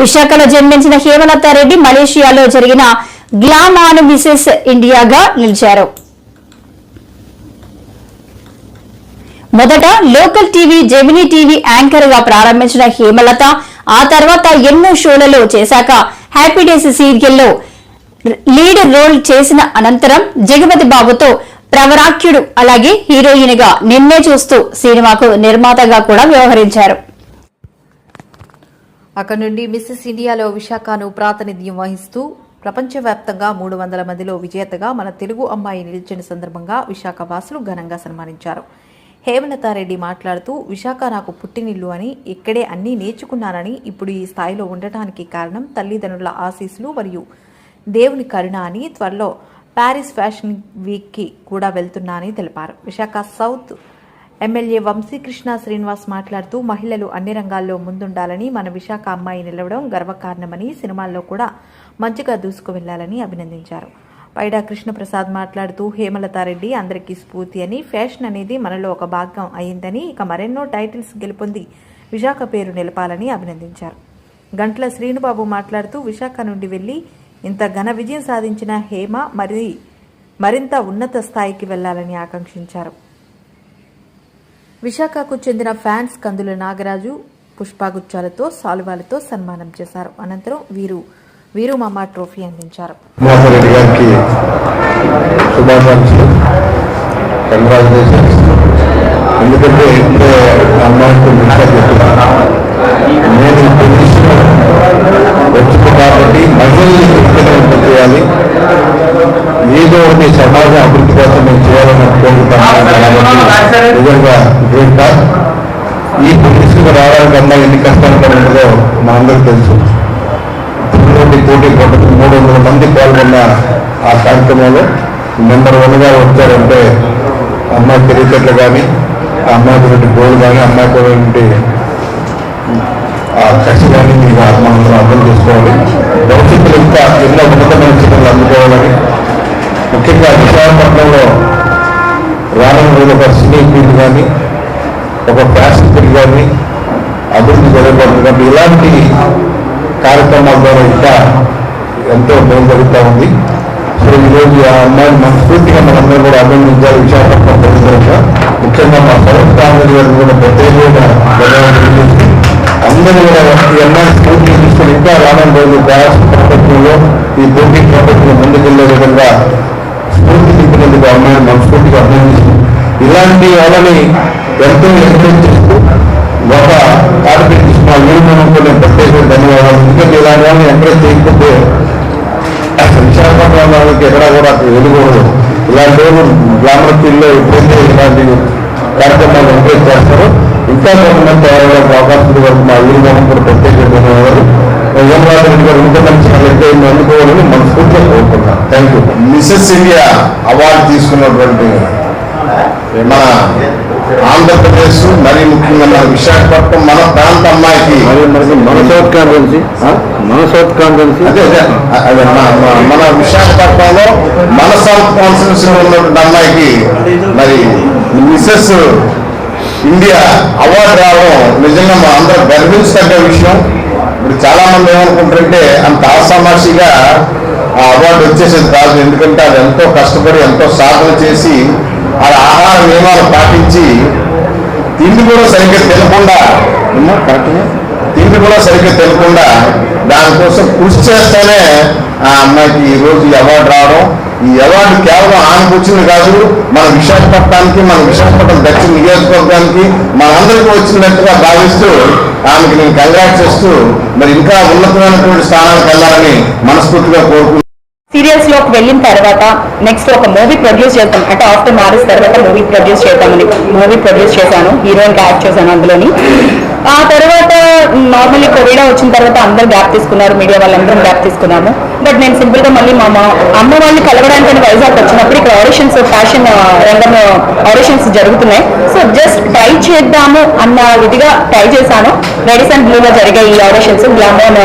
విశాఖలో జన్మించిన హేమలత రెడ్డి మలేషియాలో జరిగిన గ్లామాన్ మిసెస్ ఇండియాగా నిలిచారు. మొదట లోకల్ టీవీ జెమినీ టీవీ యాంకర్గా ప్రారంభించిన హేమలత ఆ తర్వాత ఎన్నో షోలలో చేశాక హ్యాపీ డేస్ సీరియల్లో లీడ్ రోల్ చేసిన అనంతరం జగపతి బాబుతో ప్రవరాఖ్యుడు అలాగే హీరోయిన్గా నిన్నే చూస్తూ సినిమాకు నిర్మాతగా కూడా వ్యవహరించారు. అక్కడి నుండి మిస్సెస్ ఇండియాలో విశాఖను ప్రాతినిధ్యం వహిస్తూ ప్రపంచవ్యాప్తంగా మూడు వందల మందిలో విజేతగా మన తెలుగు అమ్మాయి నిలిచిన సందర్భంగా విశాఖ వాసులు ఘనంగా సన్మానించారు. హేమలతారెడ్డి మాట్లాడుతూ విశాఖ నాకు పుట్టినిల్లు అని ఇక్కడే అన్నీ నేర్చుకున్నానని ఇప్పుడు ఈ స్థాయిలో ఉండటానికి కారణం తల్లిదండ్రుల ఆశీస్సులు మరియు దేవుని కరుణ అని త్వరలో ప్యారిస్ ఫ్యాషన్ వీక్కి కూడా వెళ్తున్నానని తెలిపారు. విశాఖ సౌత్ ఎమ్మెల్యే వంశీకృష్ణ శ్రీనివాస్ మాట్లాడుతూ మహిళలు అన్ని రంగాల్లో ముందుండాలని మన విశాఖ అమ్మాయి నిలవడం గర్వకారణమని సినిమాల్లో కూడా మంచిగా దూసుకు వెళ్ళాలని అభినందించారు. పైడా కృష్ణప్రసాద్ మాట్లాడుతూ హేమలతారెడ్డి అందరికీ స్ఫూర్తి అని ఫ్యాషన్ అనేది మనలో ఒక భాగం అయిందని ఇక మరెన్నో టైటిల్స్ గెలుపొంది విశాఖ పేరు నిలపాలని అభినందించారు. గంట్ల శ్రీనుబాబు మాట్లాడుతూ విశాఖ నుండి వెళ్ళి ఇంత ఘన విజయం సాధించిన హేమ మరి మరింత ఉన్నత స్థాయికి వెళ్ళాలని ఆకాంక్షించారు. విశాఖకు చెందిన ఫ్యాన్స్ కందుల నాగరాజు పుష్పగుచ్చాలతో సాల్వాలతో సన్మానం చేశారు. అనంతరం వీరు వీరుమామ ట్రోఫీ అందించారు. ఎందుకంటే నిజంగా గ్రేట్ టాక్ ఈ పొజిషన్కి రావడానికి అమ్మాయి ఎన్ని కష్టాలు పడుతుందో మా అందరికి తెలుసు. పోటీ పోటీ పడుతుంది మూడు వందల మంది పాల్గొన్న ఆ కార్యక్రమంలో నెంబర్ వన్గా వచ్చారంటే అమ్మాయి తెలివితేటలు కానీ ఆ అమ్మాయికి గోల్ కానీ అమ్మాయి ఉన్నటువంటి ఆ కక్ష కానీ మీకు మనం అర్థం చేసుకోవాలి. భవిష్యత్తులో ఇంకా ఎన్నో ఉన్నతమైన చిత్రాలు అందుకోవాలని ముఖ్యంగా విశాఖపట్నంలో ఒక సినీ ఫీల్డ్ కానీ ఒక ఫ్యాషన్ ఫీల్డ్ కానీ అభివృద్ధి జరగబడుతుంది కాబట్టి ఇలాంటి కార్యక్రమాల ద్వారా ఇంకా ఎంతో మేలు జరుగుతూ ఉంది. సో ఈరోజు ఆ అమ్మాయిని మనస్ఫూర్తిగా మనందరూ కూడా అభినందించాలి. విశాఖపట్నం ప్రజలుగా ముఖ్యంగా మా సౌత్ కాంగ్రెస్ గారిని కూడా ప్రత్యేకంగా అందరూ కూడా ఈ అమ్మాయి స్ఫూర్తి తీసుకొని ఇంకా రానున్న రోజు ప్రయాస ప్రపంచంలో ఈ పోటీ ప్రపంచంలో ముందుకెళ్ళే విధంగా స్ఫూర్తి తీసుకునేందుకు అమ్మాయిని మనస్ఫూర్తిగా అభినందిస్తూ ఇలాంటి వాళ్ళని ఎంతో ఎంకరేజ్ చేస్తూ ఒక కార్పొరేట్ తీసుకున్న యూనియన్కు నేను ప్రత్యేక ధన్యవాదాలు. ఎందుకంటే ఇలాంటి వాళ్ళని ఎంకరేజ్ చేయకపోతే విశాఖపట్నం వాళ్ళకి ఎక్కడా కూడా వెళ్ళకూడదు. ఇలాంటి వాళ్ళు గ్లామర్ ఫీల్డ్లో ఎప్పుడైతే ఇలాంటి కార్యక్రమాలు ఎంకరేజ్ చేస్తారో ఇంకా కొంతమంది తయారయ్యే అవకాశం వరకు మా యూనియన్ కూడా ప్రత్యేక ధన్యవాదాలు. యమరాజు గారు ఇంత మంచి ఎక్కడ అందుకోవాలని మనస్ఫూర్తిగా కోరుకుంటున్నాను thank you Mrs India award తీసుకున్నటువంటి మన ఆంధ్రప్రదేశ్ మరి ముఖ్యంగా మన విశాఖపట్నం మన ప్రాంత అమ్మాయికి. మన సౌత్ కాన్ఫరెన్సీ మన సౌత్ కాన్ఫరెన్సీ. అదే మన- విశాఖపట్నంలో మన సౌత్ కాన్ఫరెన్స్లో ఉన్నటువంటి అమ్మాయికి మరి మిసెస్ ఇండియా అవార్డు రావడం నిజంగా మా అందరూ గర్వించదగ్గ విషయం. ఇప్పుడు చాలా మంది ఏమనుకుంటారంటే అంత ఆసామాషిగా ఆ అవార్డు వచ్చేసేది కాదు. ఎందుకంటే అది ఎంతో కష్టపడి ఎంతో సాధన చేసి నియమాలు పాటించి తిండి కూడా సరిగ్గా తినకుండా కరెక్ట్గా తిండి కూడా సరిగ్గా తెలియకుండా దానికోసం కృషి చేస్తేనే ఆ అమ్మాయికి ఈ రోజు ఈ అవార్డు రావడం. ఈ అవార్డు కేవలం ఆమెకు వచ్చింది కాదు మన విశాఖపట్నానికి మన విశాఖపట్నం దక్షిణ నియోజకవర్గానికి మనందరికీ వచ్చినట్టుగా భావిస్తూ ఆమెకి నేను కంగ్రాట్ చేస్తూ మరి ఇంకా ఉన్నతమైనటువంటి స్థానానికి వెళ్ళాలని మనస్ఫూర్తిగా కోరుకుంటున్నాను. సీరియల్స్లోకి వెళ్ళిన తర్వాత నెక్స్ట్ ఒక మూవీ ప్రొడ్యూస్ చేద్దాం. అంటే ఆఫ్టర్ మ్యారేజ్ తర్వాత మూవీ ప్రొడ్యూస్ చేద్దామని. మూవీ ప్రొడ్యూస్ చేశాను హీరోయిన్ యాక్ట్ చేశాను అందులోని. ఆ తర్వాత నార్మల్లీ కోవిడ్ వచ్చిన తర్వాత అందరూ గ్యాప్ తీసుకున్నారు మీడియా వాళ్ళందరం గ్యాప్ తీసుకున్నాము. బట్ నేను సింపుల్గా మళ్ళీ మా అమ్మ వాళ్ళని కలవడానికి వైజాగ్ వచ్చినప్పుడు ఇక్కడ ఆడిషన్స్ ఫ్యాషన్ రంగంలో ఆడిషన్స్ జరుగుతున్నాయి. సో జస్ట్ ట్రై చేద్దాము అన్న ఇదిగా ట్రై చేశాను. రెడీస్ అండ్ బ్లూలో జరిగే ఈ auditions గ్లామోన్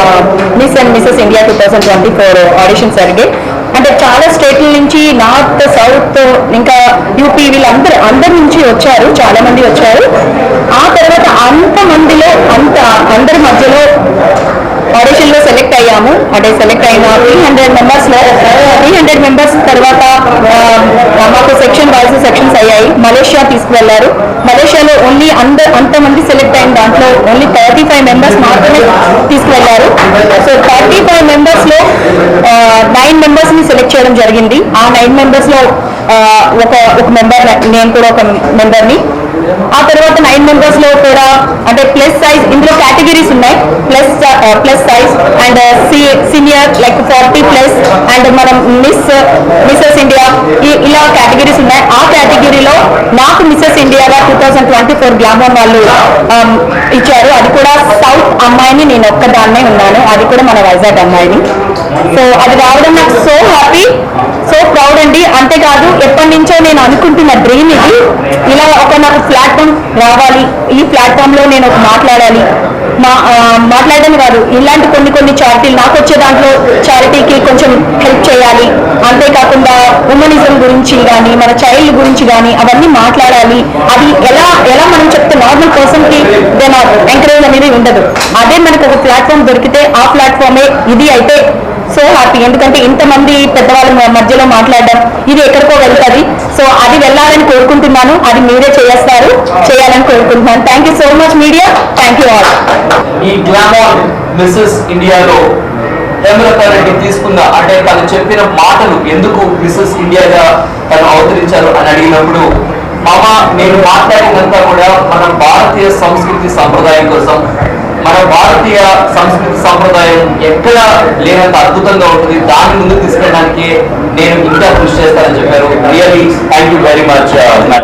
miss and Mrs India two thousand twenty four auditions జరిగాయి. అంటే చాలా స్టేట్ల నుంచి నార్త్ సౌత్ ఇంకా యూపీ వీళ్ళందరూ అందరి నుంచి వచ్చారు చాలా మంది వచ్చారు. ఆ తర్వాత అంత మందిలో అంత అందరి మధ్యలో ఆడిషన్ అంటే సెలెక్ట్ అయిన త్రీ హండ్రెడ్ మెంబర్స్లో త్రీ హండ్రెడ్ మెంబర్స్ తర్వాత మాకు సెక్షన్ వైజ్ సెక్షన్స్ అయ్యాయి. మలేషియా తీసుకువెళ్ళారు మలేషియాలో ఓన్లీ అంద అంతమంది సెలెక్ట్ అయిన దాంట్లో ఓన్లీ థర్టీ ఫైవ్ మెంబర్స్ మాత్రమే తీసుకువెళ్ళారు సో థర్టీ ఫైవ్ మెంబర్స్లో నైన్ మెంబర్స్ని సెలెక్ట్ చేయడం జరిగింది. ఆ నైన్ మెంబర్స్లో ఒక ఒక మెంబర్ నేను కూడా ఒక మెంబర్ని. ఆ తర్వాత నైన్ మెంబర్స్లో కూడా అంటే ప్లస్ సైజ్ ఇందులో కేటగిరీస్ ఉన్నాయి. Plus plus size and senior like forty plus and మనం మిస్ మిస్సెస్ ఇండియా ఇలా కేటగిరీస్ ఉన్నాయి. ఆ కేటగిరీలో నాకు Mrs ఇండియాగా two thousand twenty four glamour వాళ్ళు um, ఇచ్చారు. అది కూడా సౌత్ అమ్మాయిని నేను ఒక్కదాన్నే ఉన్నాను. అది కూడా మన వైజాగ్ అమ్మాయిని. సో అది రావడం నాకు సో చేయండి అంతేకాదు ఎప్పటి నుంచో నేను అనుకుంటున్న డ్రీమ్ ఇది. ఇలా ఒక నాకు ప్లాట్ఫామ్ రావాలి. ఈ ప్లాట్ఫామ్లో నేను ఒక మాట్లాడాలి. మా మాట్లాడడం కాదు ఇలాంటి కొన్ని కొన్ని చారిటీలు నాకు వచ్చే దాంట్లో చారిటీకి కొంచెం హెల్ప్ చేయాలి. అంతేకాకుండా ఉమెనిజం గురించి కానీ మన చైల్డ్ గురించి కానీ అవన్నీ మాట్లాడాలి. అది ఎలా ఎలా మనం చెప్తే నార్మల్ పర్సన్కి దెన్ ఎంకరేజ్ అనేది ఉండదు. అదే మనకు ఒక ప్లాట్ఫామ్ దొరికితే ఆ ప్లాట్ఫామే ఇది అయితే సో హ్యాపీ ఎందుకంటే ఇంతమంది పెద్దవాళ్ళ మధ్యలో మాట్లాడడం ఇది ఎక్కడికో వెళ్తుంది. సో అది వెళ్ళాలని కోరుకుంటున్నాను. అది మీరే చేస్తారు. చేయాలని కోరుకుంటున్నాను. Thank you so much media thank you all ఈ గ్లామర్ మిస్సెస్ ఇండియాలో హేమలత రెడ్డి తీసుకున్న అంటే తను చెప్పిన మాటలు ఎందుకు మిస్సెస్ ఇండియాగా తను అవతరించారు అని అడిగినప్పుడు మామ నేను మాట్లాడినంతా కూడా మన భారతీయ సంస్కృతి సంప్రదాయం కోసం మన భారతీయ సంస్కృతి సంప్రదాయం ఎక్కడ లేనంత అద్భుతంగా ఉంటుంది. దాని ముందు తీసుకెళ్ళడానికి నేను ఇంకా కృషి చేస్తానని చెప్పారు. Really thank you very much